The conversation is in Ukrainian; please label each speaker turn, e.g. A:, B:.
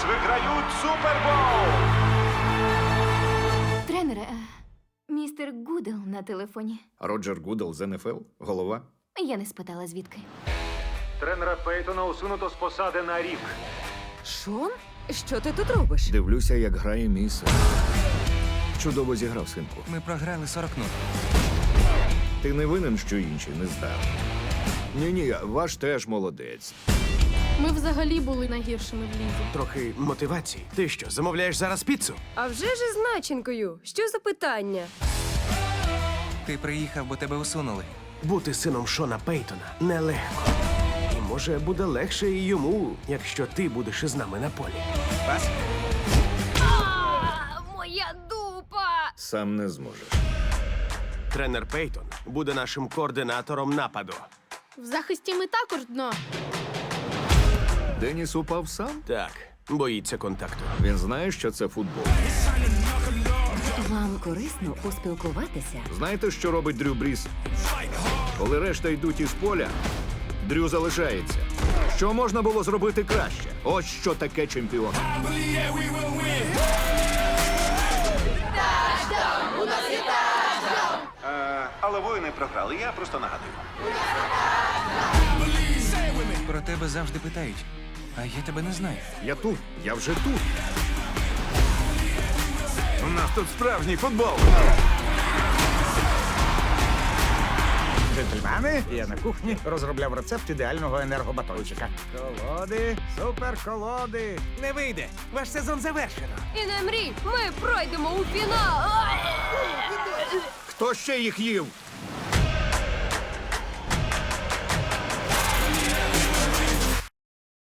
A: Пейтріотс виграють Супербоул!
B: Тренере, е, містер Гудел на телефоні.
C: Роджер Гудел з НФЛ, голова.
B: Я не спитала звідки.
A: Тренера Пейтона усунуто з посади на рік.
D: Шон? Що ти тут робиш?
C: Дивлюся, як грає мій син. Чудово зіграв, синку.
E: Ми програли 40 0
C: Ти не винен, що інші не здав. Ні, ні, ваш теж молодець.
F: Ми взагалі були найгіршими в лізі.
G: Трохи мотивації. Ти що, замовляєш зараз піцу?
D: А вже ж із начинкою. Що за питання?
E: Ти приїхав, бо тебе усунули.
G: Бути сином Шона Пейтона нелегко. І може буде легше і йому, якщо ти будеш із нами на полі.
E: Пас?
D: Моя дупа!
C: Сам не зможеш.
G: Тренер Пейтон буде нашим координатором нападу.
F: В захисті ми також дно.
C: Деніс упав сам.
G: Так, боїться контакту.
C: Він знає, що це футбол.
H: Вам корисно поспілкуватися?
C: Знаєте, що робить Дрю Бріс? Коли решта йдуть із поля, Дрю залишається. Що можна було зробити краще? Ось що таке чемпіон.
A: Е, але воїни програли, я просто нагадую.
E: Про тебе завжди питають. А я тебе не знаю.
C: Я тут, я вже тут.
A: У нас тут справжній футбол.
I: Джентльмени, я на кухні розробляв рецепт ідеального енергобатончика. Колоди, суперколоди.
E: Не вийде! Ваш сезон завершено.
D: І не мрій, ми пройдемо у фінал!
C: Хто ще їх їв?